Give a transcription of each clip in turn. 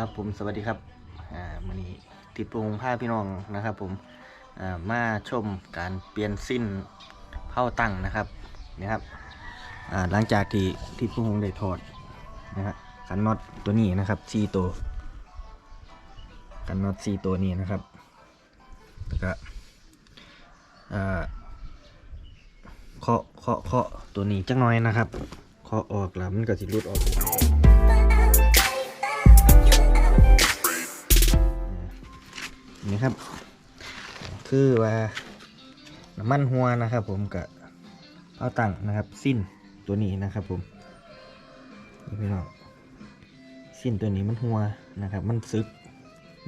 ครับผมสวัสดีครับอ่ามันนี้ติดปรุงผ้าพี่น้องนะครับผมอ่ามาชมการเปลี่ยนสิ้นเผาตั้งนะครับนี่ครับอ่าหลังจากที่ที่ปรุงได้ถอดนะฮะกันน็อตตัวนี้นะครับซีตัวกันน็อตซีตัวนี้นะครับแล้วก็อ่าเคาะเคาะเคาะตัวนี้จักหน้อยนะครับเคาะออกแล้วมันก็สิรุดออก นี่ครับ คือว่าน้ำมันหัวนะครับ ผมกับเอาตั้งนะครับ สิ้นตัวนี้นะครับผมนี่พี่น้องสิ้นตัวนี้มันหัวนะครับ มันซึก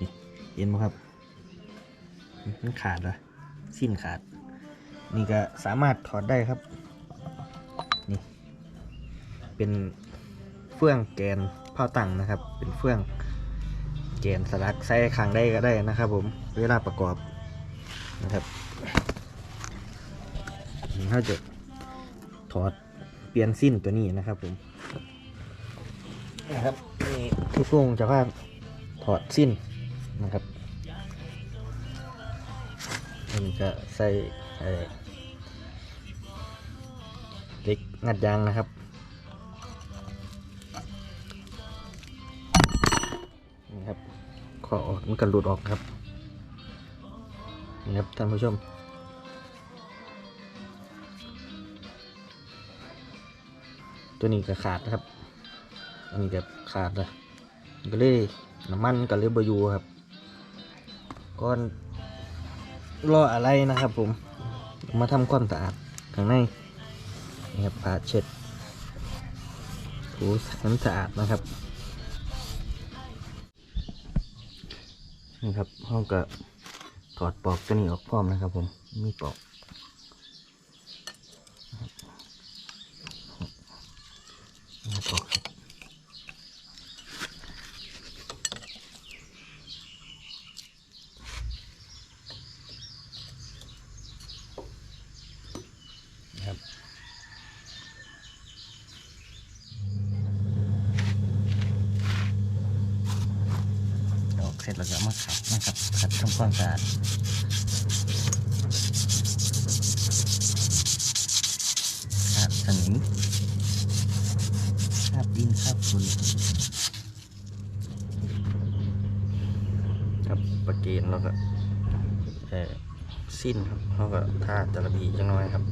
นี่เห็นไหมครับ มันขาดเลยสิ้นขาด นี่ก็สามารถถอดได้ครับ นี่ เป็นเฟื่องแกนเผาตั้งนะครับ เป็นเฟื่อง เกณฑ์สลักใส่ข้างได้ก็ได้นะครับ ผมเวลาประกอบนะครับเขาจะถอดเปลี่ยนสิ้นตัวนี้นะครับผมนะครับนี่ที่พุ่งจะพาถอดสิ้นนะครับมันจะใส่เอ่เหล็กงัดยางนะครับ ขอออกมันกันหลุดออกครับนี่ครับท่านผู้ชมตัวนี้ก็ขาดนะครับ อันนี้ก็ขาดนะก็เลยน้ำมันก็เลยบอยูครับก่อนรออะไรนะครับ ผม มาทำความสะอาดข้างในนี่ครับผ้าเช็ดถูให้มันสะอาดนะครับ นี่ครับห้องก็ถอดปลอกตัวนี้ออกพร้อมนะครับ ผมมีปลอกนี่ปลอกครับนะครับ ออกเสร็จแล้วก็มาขัดนะครับขัดทำความสะอาดขัดสนิมคราบดินคราบฝุ่นครับประเกนแล้วก็เออสิ้นครับเขาก็ท่าจระบีจังน้อยครับ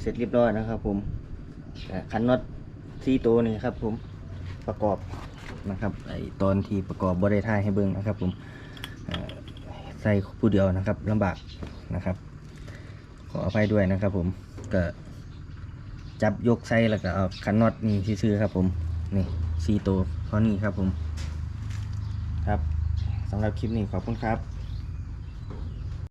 เสร็จเรียบร้อยนะครับผมคันน็อตที่ตัวนี้ครับผมประกอบนะครับไอตอนที่ประกอบบริท้ายให้เบิ้งนะครับ ผมใส่ผู้เดียวนะครับลำบากนะครับ ขออภัยด้วยนะครับ ผมก็จับยกใส่แล้วก็เอาคันน็อตนี่ซื้อครับ ผมนี่ซีตัวเท่านี้ครับผมครับสำหรับคลิปนี้ขอบคุณครับ